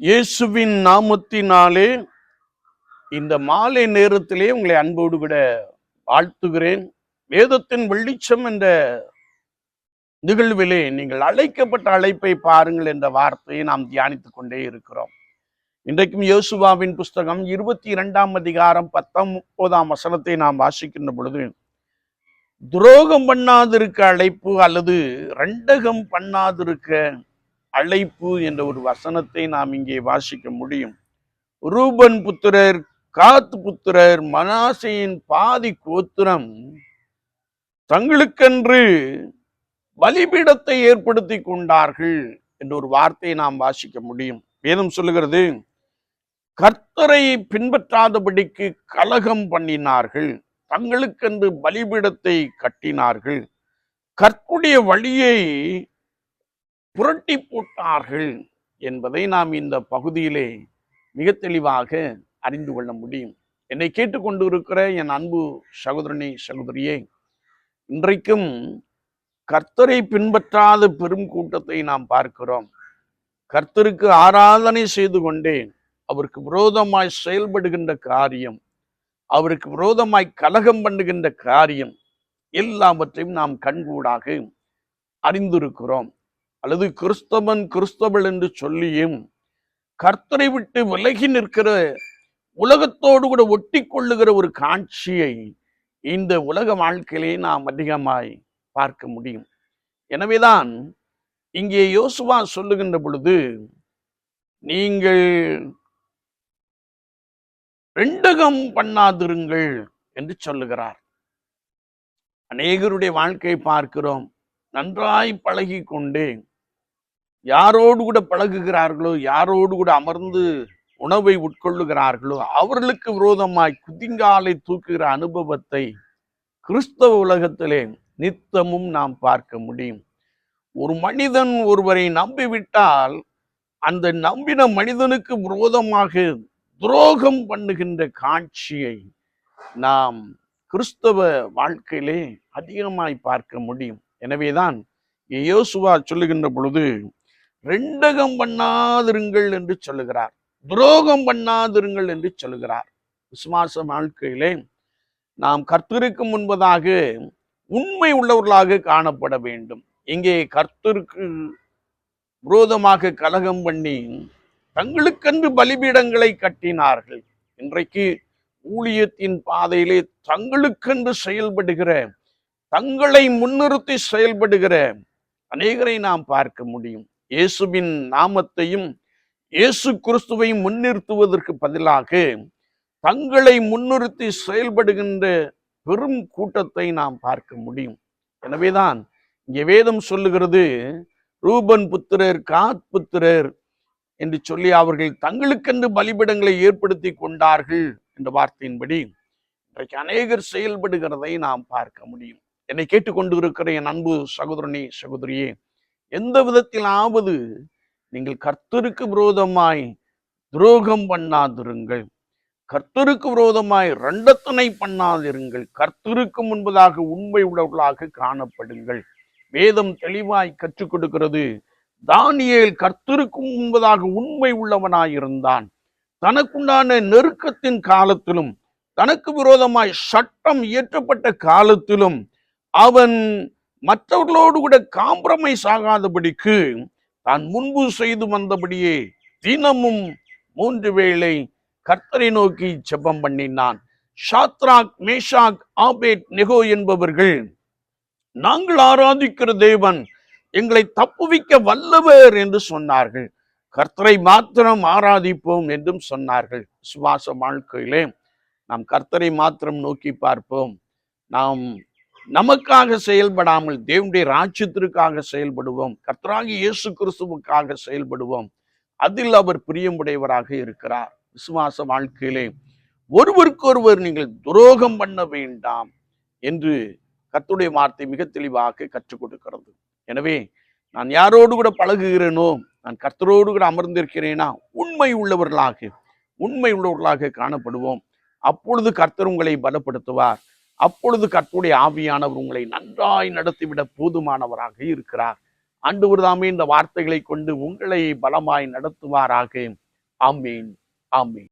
இயேசுவின் நாமத்தினாலே இந்த மாலை நேரத்திலே உங்களை அன்போடு கூட வாழ்த்துகிறேன். வேதத்தின் வெளிச்சம் என்ற நிகழ்விலே நீங்கள் அழைக்கப்பட்ட அழைப்பை பாருங்கள் என்ற வார்த்தையை நாம் தியானித்துக் கொண்டே இருக்கிறோம். இன்றைக்கும் யோசுவாவின் புஸ்தகம் இருபத்தி இரண்டாம் அதிகாரம் பத்தொன்பதாம் வசனத்தை நாம் வாசிக்கின்ற பொழுது துரோகம் பண்ணாதிருக்க அழைப்பு அல்லது ரெண்டகம் பண்ணாதிருக்க அழைப்பு என்ற ஒரு வசனத்தை நாம் இங்கே வாசிக்க முடியும். ரூபன் புத்திரர் காத் புத்திரர் மனாசையின் பாதி கோத்திரம் தங்களுக்கென்று பலிபீடத்தை ஏற்படுத்தி கொண்டார்கள் என்ற ஒரு வார்த்தையை நாம் வாசிக்க முடியும். வேதம் சொல்லுகிறது கர்த்தரை பின்பற்றாதபடிக்கு கலகம் பண்ணினார்கள் தங்களுக்கென்று பலிபீடத்தை கட்டினார்கள். கற்புடைய வழியை புரட்டி போட்டார்கள் என்பதை நாம் இந்த பகுதியிலே மிக தெளிவாக அறிந்து கொள்ள முடியும். என்னை கேட்டுக்கொண்டு இருக்கிற என் அன்பு சகோதரனே சகோதரியே இன்றைக்கும் கர்த்தரை பின்பற்றாத பெரும் கூட்டத்தை நாம் பார்க்கிறோம். கர்த்தருக்கு ஆராதனை செய்து கொண்டே அவருக்கு விரோதமாய் செயல்படுகின்ற காரியம் அவருக்கு விரோதமாய் கலகம் பண்ணுகின்ற காரியம் எல்லாவற்றையும் நாம் கண்கூடாக அறிந்திருக்கிறோம். அல்லது கிறிஸ்தவன் கிறிஸ்தவள் என்று சொல்லியும் கர்த்தரை விட்டு விலகி நிற்கிற உலகத்தோடு கூட ஒட்டி கொள்ளுகிற ஒரு காட்சியை இந்த உலக வாழ்க்கையிலே நாம் அதிகமாய் பார்க்க முடியும். எனவேதான் இங்கே யோசுவா சொல்லுகின்ற பொழுது நீங்கள் ரெண்டகம் பண்ணாதிருங்கள் என்று சொல்லுகிறார். அநேகருடைய வாழ்க்கையை பார்க்கிறோம். நன்றாய் பழகி கொண்டு யாரோடு கூட பழகுகிறார்களோ யாரோடு கூட அமர்ந்து உணவை உட்கொள்ளுகிறார்களோ அவர்களுக்கு விரோதமாய் குதிங்காலை தூக்குகிற அனுபவத்தை கிறிஸ்தவ உலகத்திலே நித்தமும் நாம் பார்க்க முடியும். ஒரு மனிதன் ஒருவரை நம்பிவிட்டால் அந்த நம்பின மனிதனுக்கு விரோதமாக துரோகம் பண்ணுகின்ற காட்சியை நாம் கிறிஸ்தவ வாழ்க்கையிலே அதிகமாய் பார்க்க முடியும். எனவேதான் யோசுவா சொல்லுகின்ற பொழுது ரெண்டகம் பண்ணாதிருங்கள் என்று சொல்லுகிறார். துரோகம் பண்ணாதிருங்கள் என்று சொல்லுகிறார். விசுவாச வாழ்க்கையிலே நாம் கர்த்தருக்கு முன்பதாக உண்மை உள்ளவர்களாக காணப்பட வேண்டும். இங்கே கர்த்தருக்கு விரோதமாக கலகம் பண்ணி தங்களுக்கென்று பலிபீடங்களை கட்டினார்கள். இன்றைக்கு ஊழியத்தின் பாதையிலே தங்களுக்கென்று செயல்படுகிற தங்களை முன்னிறுத்தி செயல்படுகிற அநேகரை நாம் பார்க்க முடியும். இயேசுவின் நாமத்தையும் இயேசு கிறிஸ்துவையும் முன்னிறுத்துவதற்கு பதிலாக தங்களை முன்னிறுத்தி செயல்படுகின்ற பெரும் கூட்டத்தை நாம் பார்க்க முடியும். எனவேதான் இங்கே வேதம் சொல்லுகிறது ரூபன் புத்திரர் காத் புத்திரர் என்று சொல்லி அவர்கள் தங்களுக்கென்று பலிபிடங்களை ஏற்படுத்தி கொண்டார்கள் என்ற வார்த்தையின்படி இன்றைக்கு அநேகர் செயல்படுகிறதை நாம் பார்க்க முடியும். என்னை கேட்டுக்கொண்டு இருக்கிற என் அன்பு சகோதரனே சகோதரியே எந்த விதத்திலாவது நீங்கள் கர்த்தருக்கு விரோதமாய் துரோகம் பண்ணாதிருங்கள். கர்த்தருக்கு விரோதமாய் ரெண்டத்தனை பண்ணாதிருங்கள். கர்த்தருக்கு முன்பதாக உண்மை உள்ளவர்களாக காணப்படுங்கள். வேதம் தெளிவாய் கற்றுக் கொடுக்கிறது. தானியல் கர்த்தருக்கு முன்பதாக உண்மை உள்ளவனாயிருந்தான். தனக்குண்டான நெருக்கத்தின் காலத்திலும் தனக்கு விரோதமாய் சட்டம் இயற்றப்பட்ட காலத்திலும் அவன் மற்றவர்களோடு கூட காம்ப்ரமைஸ் ஆகாதபடிக்கு தான் முன்பு செய்து வந்தபடியே தினமும் மூன்று வேளை கர்த்தரை நோக்கி ஜெபம் பண்ணினான். ஷாத்ராக் மேஷாக் ஆபேட் நெகோ என்பவர்கள் நாங்கள் ஆராதிக்கிற தேவன் எங்களை தப்புவிக்க வல்லவர் என்று சொன்னார்கள். கர்த்தரை மாத்திரம் ஆராதிப்போம் என்றும் சொன்னார்கள். சுவாச வாழ்க்கையிலே நாம் கர்த்தரை மாத்திரம் நோக்கி பார்ப்போம். நாம் நமக்காக செயல்படாமல் தேவனுடைய ராஜ்யத்திற்காக செயல்படுவோம். கர்த்தராகி இயேசு கிறிஸ்துவுக்காக செயல்படுவோம். அதில் அவர் பிரியமுடையவராக இருக்கிறார். விசுவாச வாழ்க்கையிலே ஒருவருக்கொருவர் நீங்கள் துரோகம் பண்ண வேண்டாம் என்று கத்துடைய வார்த்தை மிக தெளிவாக கற்றுக் கொடுக்கிறது. எனவே நான் யாரோடு கூட பழகுகிறேனோ நான் கர்த்தரோடு கூட அமர்ந்திருக்கிறேனா உண்மை உள்ளவர்களாக உண்மை உள்ளவர்களாக காணப்படுவோம். அப்பொழுது கர்த்தர் உங்களை பலப்படுத்துவார். அப்பொழுது கர்த்தருடைய ஆவியானவர் உங்களை நன்றாய் நடத்திவிட போதுமானவராக இருக்கிறார். ஆண்டவர் தாமே இந்த வார்த்தைகளை கொண்டு உங்களை பலமாய் நடத்துவாராக. ஆமீன். ஆமீன்.